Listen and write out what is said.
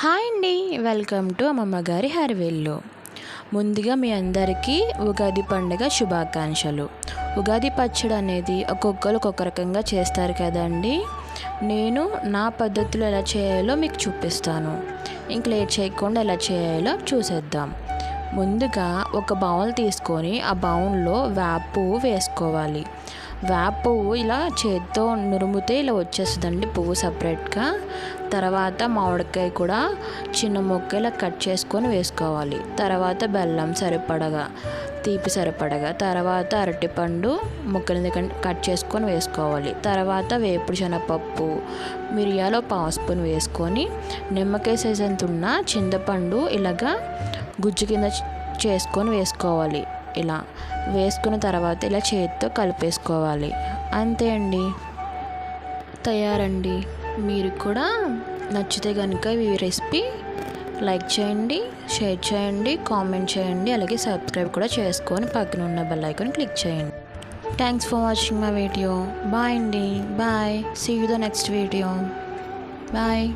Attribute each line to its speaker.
Speaker 1: Hi అండి. Welcome to అమ్మమ్మ గారి హరివేళ్ళు ముందుగా మీ అందరికీ ఉగాది పండుగ శుభాకాంక్షలు. ఉగాది పచ్చడి అనేది ఒక్కొక్కరు ఒక్కొక్క రకంగా చేస్తారు కదండి. నేను నా పద్ధతులు ఎలా చేయాలో మీకు చూపిస్తాను. ఇంక లేట్ చేయకుండా ఎలా చేయాలో చూసేద్దాం. ముందుగా ఒక బౌల్ తీసుకొని ఆ బౌల్లో వేప వేసుకోవాలి. వేప పువ్వు ఇలా చేత్తో నురుముతే ఇలా వచ్చేస్తుందండి పువ్వు సపరేట్గా. తర్వాత మామిడికాయ కూడా చిన్న ముక్క ఇలా కట్ చేసుకొని వేసుకోవాలి. తర్వాత బెల్లం సరిపడగా తీపి సరిపడగా తర్వాత అరటిపండు ముక్కలు కట్ చేసుకొని వేసుకోవాలి. తర్వాత వేపుడు శనగపప్పు మిరియాలు పావు స్పూన్ వేసుకొని నిమ్మకాయ సైజ్ అంత ఉన్న చింతపండు ఇలాగా గుజ్జు కింద చేసుకొని వేసుకోవాలి. ఇలా వేసుకున్న తర్వాత ఇలా చేతితో కలిపేసుకోవాలి. అంతే అండి. తయారండి. మీరు కూడా నచ్చితే కనుక ఈ రెసిపీ లైక్ చేయండి షేర్ చేయండి కామెంట్ చేయండి అలాగే సబ్స్క్రైబ్ కూడా చేసుకొని పక్కన ఉన్న బెల్ ఐకాన్ క్లిక్ చేయండి. Thanks for watching my video. Bye అండి. Bye. See you the next video bye